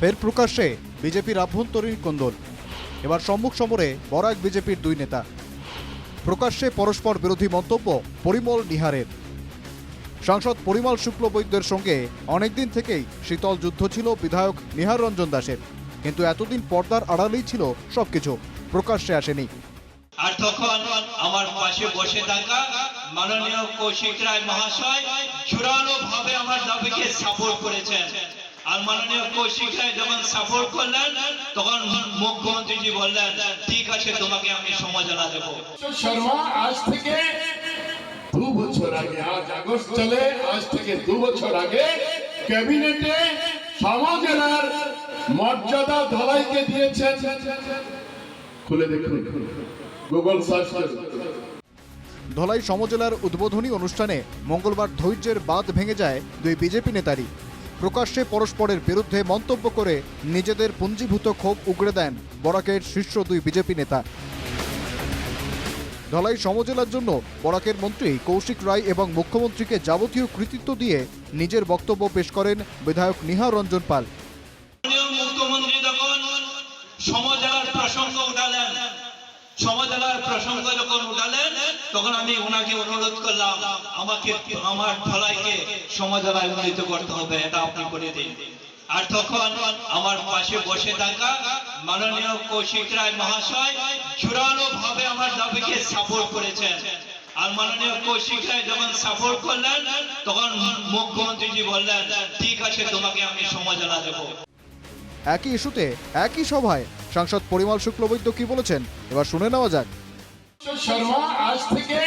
ফের প্রকাশ্যে বিজেপির আভ্যন্তরীণ কোন্দল। এবার সম্মুখ সমরে বরাক বিজেপির দুই নেতা। প্রকাশ্যে পরস্পর বিরোধী মন্তব্য পরিমল নিহারের। সাংসদ পরিমল শুক্লবৈদ্যের সঙ্গে অনেকদিন থেকেই শীতল যুদ্ধ ছিল বিধায়ক নিহার রঞ্জন দাসের। কিন্তু এতদিন পর্দার আড়ালেই ছিল সবকিছু। প্রকাশ্যে আসেনি। আর তখন আমার পাশে বসে থাকা মাননীয় কৌশিক রায় মহাশয় জোরালো ভাবে আমার দাবিকে সাপোর্ট করেছেন। আর মাননীয় কৌশিক রায় যখন সাপোর্ট করলেন তখন মুখ্যমন্ত্রীজি বললেন ঠিক আছে তোমাকে আমি সমালোচনা দেবো। শর্মা আজ থেকে দু বছর আগে আজ আগস্ট চলে আজ থেকে দু বছর আগে ক্যাবিনেটে সমাজের মর্যাদা ধলাইকে দিয়েছেন। খুলে দেখুন গুগল সার্চ করুন। ধলাই সমজেলার উদ্বোধনী অনুষ্ঠানে মঙ্গলবার ধৈর্যের বাঁধ ভেঙে যায় দুই বিজেপি নেতারই। প্রকাশ্যে পরস্পরের বিরুদ্ধে মন্তব্য করে নিজেদের পুঞ্জীভূত ক্ষোভ উগড়ে দেন বরাকের শীর্ষ দুই বিজেপি নেতা। ধলাই সমজেলার জন্য বরাকের মন্ত্রী কৌশিক রায় এবং মুখ্যমন্ত্রীকে যাবতীয় কৃতিত্ব দিয়ে নিজের বক্তব্য পেশ করেন বিধায়ক নিহা রঞ্জন পাল মাননীয় মুখ্যমন্ত্রী যখন সমজেলার প্রসঙ্গ উঠালেন সমজেলার প্রসঙ্গ যখন উঠালেন, তখন আমি ওনাকে অনুরোধ করলাম, আমাকে, আমার ধলাইকে সমজেলায় উন্নীত করতে হবে, এটা আপনি করে দিন। আর তখন আমার পাশে বসে থাকা মাননীয় কৌশিক রায় মহাশয় জোরালো ভাবে আমার দাবিকে সাপোর্ট করেছেন। আর মাননীয় কৌশিক রায় যখন সাপোর্ট করলেন, তখন মুখ্যমন্ত্রীজি বললেন, ঠিক আছে, তোমাকে আমি সমালোচনা দেবো। একই ইস্যুতে, একই সভায়। সাংসদ পরিমল শুক্লবৈদ্য কি বলেছেন? এবার শুনে নেওয়া যাক। শর্মা, আজ থেকে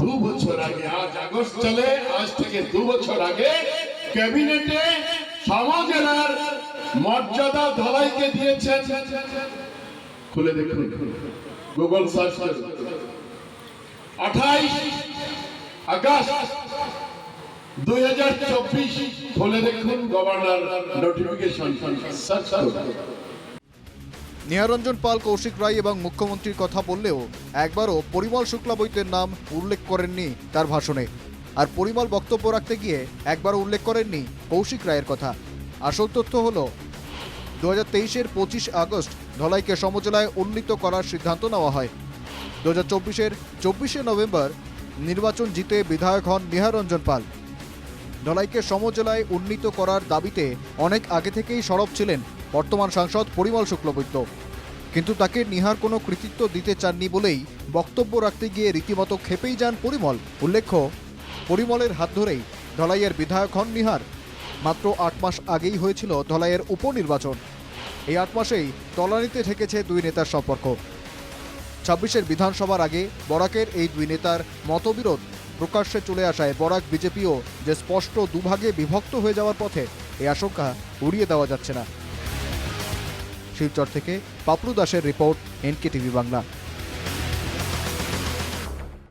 দু বছর আগে, আজ আগস্ট চলে, আজ থেকে দু বছর আগে ক্যাবিনেটে সমাজের মর্যাদা ধলাইকে দিয়েছেন। খুলে দেখুন। গুগল সার্চ করুন। আঠাইশ আগস্ট দুই হাজার চব্বিশ খুলে দেখুন গভর্নর নোটিফিকেশন নিহারঞ্জন পাল, কৌশিক রায় এবং মুখ্যমন্ত্রীর কথা বললেও একবারও পরিমল শুক্লাবৈদ্যের নাম উল্লেখ করেননি তার ভাষণে। আর পরিমল বক্তব্য রাখতে গিয়ে একবারও উল্লেখ করেননি কৌশিক রায়ের কথা। আসল তথ্য হল দু হাজার তেইশের পঁচিশ আগস্ট ধলাইকে সমজেলায় উন্নীত করার সিদ্ধান্ত নেওয়া হয়। দু হাজার চব্বিশের চব্বিশে নভেম্বর নির্বাচন জিতে বিধায়ক হন নিহারঞ্জন পাল। ধলাইকে সমজেলায় উন্নীত করার দাবিতে অনেক আগে থেকেই সরব ছিলেন বর্তমান সাংসদ পরিমল শুক্লবৈদ্য। কিন্তু তাকে নিহার কোনো কৃতিত্ব দিতে চাননি বলেই বক্তব্য রাখতে গিয়ে রীতিমতো খেপেই যান পরিমল। উল্লেখ্য, পরিমলের হাত ধরেই ধলাইয়ের বিধায়ক হন নিহার। মাত্র আট মাস আগেই হয়েছিল ধলাইয়ের উপনির্বাচন। এই আট মাসেই তলানিতে ঠেকেছে দুই নেতার সম্পর্ক। ছাব্বিশের বিধানসভার আগে বরাকের এই দুই নেতার মতবিরোধ প্রকাশ্যে চলে আসায় বরাক বিজেপিও যে স্পষ্ট দুভাগে বিভক্ত হয়ে যাওয়ার পথে এই আশঙ্কা উড়িয়ে দেওয়া যাচ্ছে না। শিলচর থেকে পাপলু দাসের রিপোর্ট এনকে টিভি বাংলা।